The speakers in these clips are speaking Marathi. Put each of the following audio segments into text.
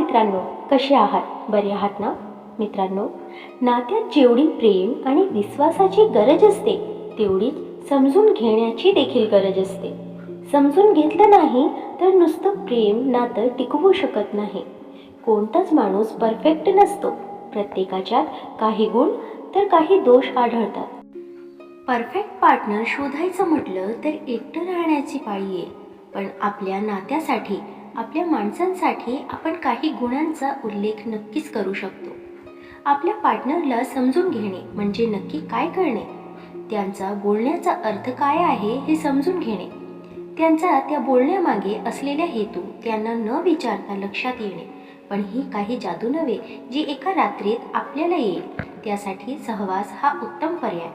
मित्रांनो कसे आहात? बरे आहात ना? मित्रांनो नात्यात जेवढी प्रेम आणि विश्वासाची गरज असते तेवढीच समजून घेण्याची देखील गरज असते. समजून घेतलं नाही तर नुसतं प्रेम नातं टिकवू शकत नाही. कोणताच माणूस परफेक्ट नसतो. प्रत्येकाच्यात काही गुण तर काही दोष आढळतात. परफेक्ट पार्टनर शोधायचं म्हटलं तर एकटं राहण्याची पाळी आहे. पण आपल्या नात्यासाठी आपल्या माणसांसाठी आपण काही गुणांचा उल्लेख नक्कीच करू शकतो. आपल्या पार्टनरला समजून घेणे म्हणजे नक्की काय करणे? त्यांचा बोलण्याचा अर्थ काय आहे हे समजून घेणे. त्यांचा त्या बोलण्यामागे असलेल्या हेतू त्यांना न विचारता लक्षात येणे. पण ही काही जादू नव्हे जी एका रात्रीत आपल्याला येईल. त्यासाठी सहवास हा उत्तम पर्याय.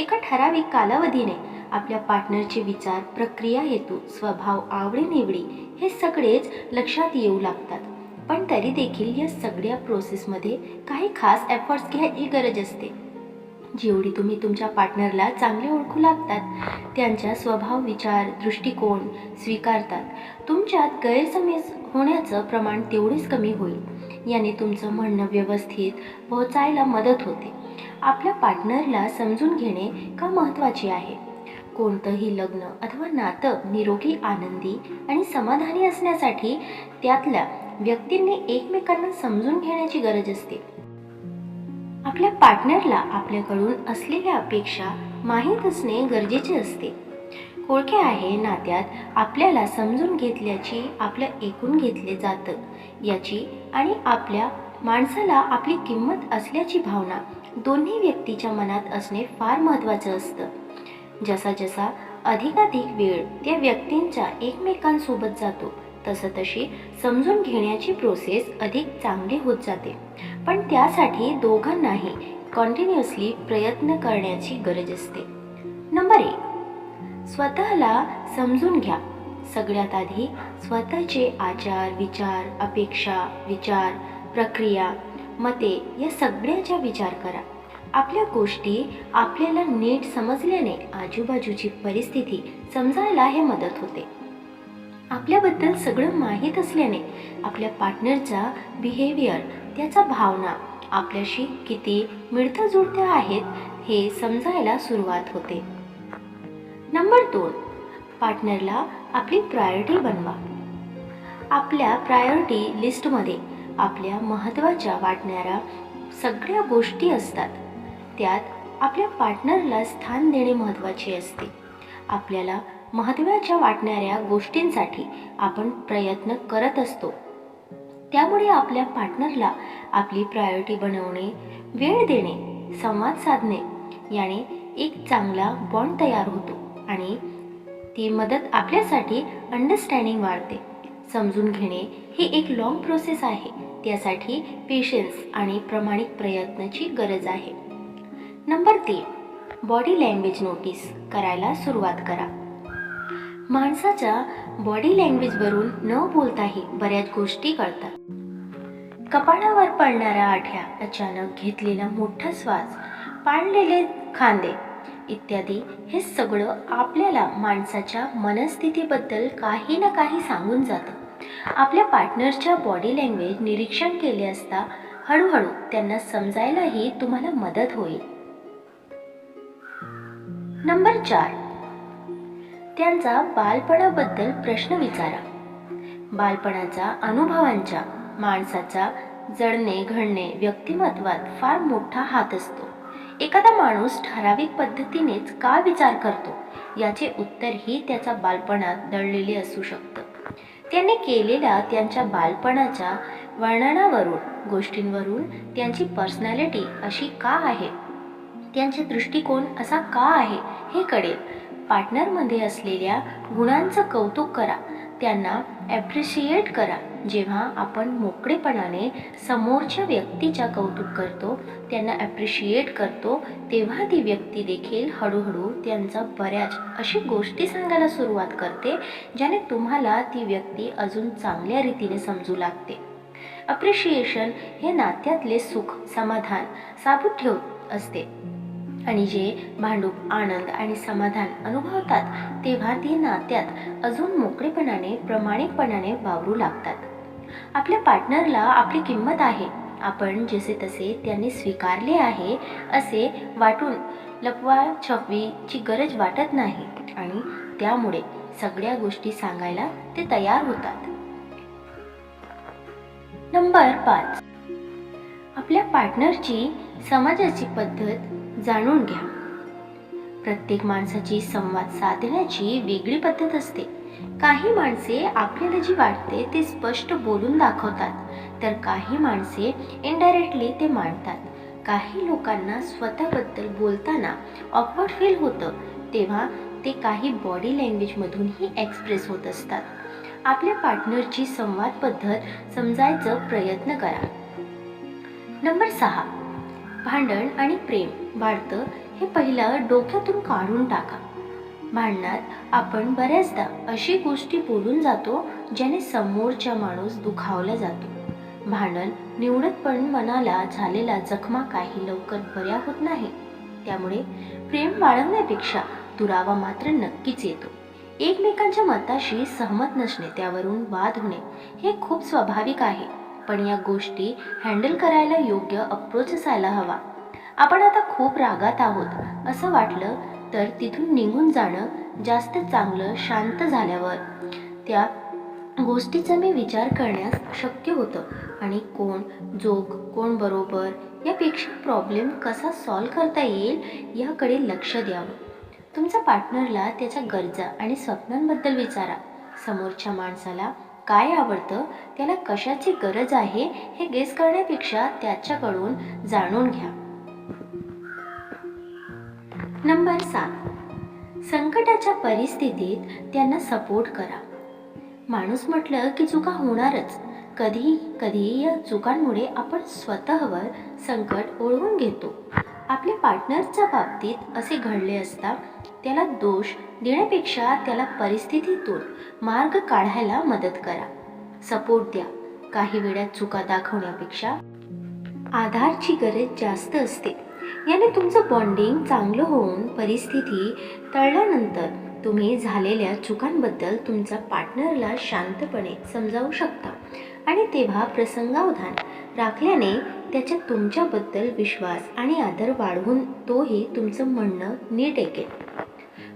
एका ठराविक कालावधीने आपल्या पार्टनरचे विचार प्रक्रिया हेतू स्वभाव आवडीनिवडी हे सगळेच लक्षात येऊ लागतात. पण तरी देखील या सगळ्या प्रोसेसमध्ये काही खास एफर्ट्स घ्यायची गरज असते. जेवढी तुम्ही तुमच्या पार्टनरला चांगले ओळखू लागतात त्यांच्या स्वभाव विचार दृष्टिकोन स्वीकारतात. तुमच्यात गैरसमज होण्याचं प्रमाण तेवढेच कमी होईल. याने तुमचं म्हणणं व्यवस्थित पोहोचायला मदत होते. आपल्या पार्टनरला समजून घेणे का महत्त्वाचे आहे? कोणतंही लग्न अथवा नातं निरोगी आनंदी आणि समाधानी असण्यासाठी त्यातल्या व्यक्तींनी एकमेकांना समजून घेण्याची गरज असते. आपल्या पार्टनरला आपल्याकडून असलेल्या अपेक्षा माहीत असणे गरजेचे असते. ओळखे आहे नात्यात आपल्याला समजून घेतल्याची आपलं ऐकून घेतले जातं. याची आणि आपल्या माणसाला आपली किंमत असल्याची भावना दोन्ही व्यक्तीच्या मनात असणे फार महत्त्वाचं असतं. जसा जसा अधिकाधिक वेळ त्या व्यक्तींच्या एकमेकांसोबत जातो तसं तशी समजून घेण्याची प्रोसेस अधिक चांगली होत जाते. पण त्यासाठी दोघांनाही कॉन्टिन्युअसली प्रयत्न करण्याची गरज असते. नंबर एक स्वतःला समजून घ्या. सगळ्यात आधी स्वतःचे आचार विचार अपेक्षा विचार प्रक्रिया मते या सगळ्याचा विचार करा. आपल्या गोष्टी आपल्याला नीट समजल्याने आजूबाजूची परिस्थिती समजायला हे मदत होते. आपल्याबद्दल सगळं माहीत असल्याने आपल्या पार्टनरचा बिहेवियर त्याचा भावना आपल्याशी किती मिळत्या जुळत्या आहेत हे समजायला सुरुवात होते. नंबर दोन पार्टनरला आपली प्रायोरिटी बनवा. आपल्या प्रायोरिटी लिस्टमध्ये आपल्या महत्त्वाच्या वाटणाऱ्या सगळ्या गोष्टी असतात. त्यात आपल्या पार्टनरला स्थान देणे महत्त्वाचे असते. आपल्याला महत्त्वाच्या वाटणाऱ्या गोष्टींसाठी आपण प्रयत्न करत असतो. त्यामुळे आपल्या पार्टनरला आपली प्रायोरिटी बनवणे वेळ देणे संवाद साधणे याने एक चांगला बॉन्ड तयार होतो आणि ती मदत आपल्यासाठी अंडरस्टँडिंग वाढते. समजून घेणे ही एक लाँग प्रोसेस आहे. त्यासाठी पेशन्स आणि प्रामाणिक प्रयत्नाची गरज आहे. नंबर तीन. बॉडी लँग्वेज नोटीस करायला सुरुवात करा. माणसाच्या बॉडी लँग्वेजवरून न बोलताही बऱ्याच गोष्टी कळतात. कपाळावर पडणाऱ्या आठ्या अचानक घेतलेला मोठा श्वास पाळलेले खांदे इत्यादी हे सगळं आपल्याला माणसाच्या मनस्थितीबद्दल काही ना काही सांगून जातं. आपल्या पार्टनरच्या बॉडी लँग्वेज निरीक्षण केले असता हळूहळू त्यांना समजायलाही तुम्हाला मदत होईल. नंबर चार. त्यांचा बालपणाबद्दल प्रश्न विचारा. बालपणाचा अनुभवांच्या माणसाचा जडणे घडणे व्यक्तिमत्वात फार मोठा हात असतो. एखादा माणूस ठराविक पद्धतीनेच का विचार करतो? याचे उत्तरही त्याच्या बालपणात दडलेले असू शकतं. त्याने केलेल्या त्यांच्या बालपणाच्या वर्णनावरून गोष्टींवरून त्यांची पर्सनॅलिटी अशी का आहे? त्यांचे दृष्टिकोन असा का आहे? हे कळेल पार्टनरमध्ये असलेल्या गुणांचं कौतुक करा. त्यांना ॲप्रिशिएट करा. जेव्हा आपण मोकळेपणाने समोरच्या व्यक्तीच्या कौतुक करतो त्यांना ॲप्रिशिएट करतो तेव्हा ती व्यक्ती देखील हळूहळू त्यांचा बऱ्याच अशी गोष्टी सांगायला सुरुवात करते ज्याने तुम्हाला ती व्यक्ती अजून चांगल्या रीतीने समजू लागते. अप्रिशिएशन हे नात्यातले सुख समाधान साबूत ठेवत असते. आणि जे भांडूप आनंद आणि समाधान अनुभवतात तेव्हा ती नात्यात अजून मोकळेपणाने प्रामाणिकपणाने वावरू लागतात. आपल्या पार्टनरला आपली किंमत आहे. आपण जसे तसे त्यांनी स्वीकारले आहे असे वाटून लपवा छपवीची गरज वाटत नाही. आणि त्यामुळे सगळ्या गोष्टी सांगायला ते तयार होतात. नंबर पाच. आपल्या पार्टनरची समाजाची पद्धत जाणून घ्या. प्रत्येक माणसाची संवाद साधण्याची वेगळी पद्धत असते. काही माणसे आपल्याला जी वाटते ते स्पष्ट बोलून दाखवतात तर काही माणसे इनडायरेक्टली ते मांडतात. काही लोकांना स्वतःबद्दल बोलताना ऑकवर्ड फील होतं तेव्हा ते काही बॉडी लँग्वेजमधूनही एक्सप्रेस होत असतात. आपल्या पार्टनरची संवाद पद्धत समजायचा प्रयत्न करा. नंबर सहा. भांडण आणि प्रेम वाढतं हे पहिलं डोक्यातून काढून टाका. भांडणात आपण बऱ्याचदा अशी गोष्टी बोलून जातो ज्याने समोरचा माणूस दुखावला जातो. भांडण निवडतपण मनाला झालेला जखमा काही लवकर बऱ्या होत नाही. त्यामुळे प्रेम बाळगण्यापेक्षा दुरावा मात्र नक्कीच येतो. एकमेकांच्या मताशी सहमत नसणे त्यावरून वाद होणे हे खूप स्वाभाविक आहे. पण या गोष्टी हँडल करायला योग्य अप्रोच असायला हवा. आपण आता खूप रागात आहोत असं वाटलं तर तिथून निघून जाणं जास्त चांगलं शांत झाल्यावर. त्या गोष्टीचा मी विचार करण्यास शक्य होतं. आणि कोण जोग कोण बरोबर यापेक्षा प्रॉब्लेम कसा सॉल्व करता येईल याकडे लक्ष द्यावं. तुमच्या पार्टनरला त्याच्या गरजा आणि स्वप्नांबद्दल विचारा. समोरच्या माणसाला काय आवडतं? त्याला कशाची गरज आहे? हे गेस करण्यापेक्षा त्याच्याकडून जाणून घ्या. नंबर सात. संकटाच्या परिस्थितीत त्यांना सपोर्ट करा. माणूस म्हटलं की चुका होणारच. कधी कधी या चुकांमुळे आपण स्वतःवर संकट ओळवून घेतो. आपल्या पार्टनरच्या बाबतीत असे घडले असता त्याला दोष देण्यापेक्षा त्याला परिस्थितीतून मार्ग काढायला मदत करा. सपोर्ट द्या. काही वेळा चुका दाखवण्यापेक्षा आधारची गरज जास्त असते. याने तुमचं बॉन्डिंग चांगलं होऊन परिस्थिती तळल्यानंतर तुम्ही झालेल्या चुकांबद्दल तुमचा पार्टनरला शांतपणे समजावू शकता आणि तेव्हा प्रसंगावधान राखल्याने त्याच्या तुमच्याबद्दल विश्वास आणि आदर वाढवून तोही तुमचं म्हणणं नीट ऐकेल.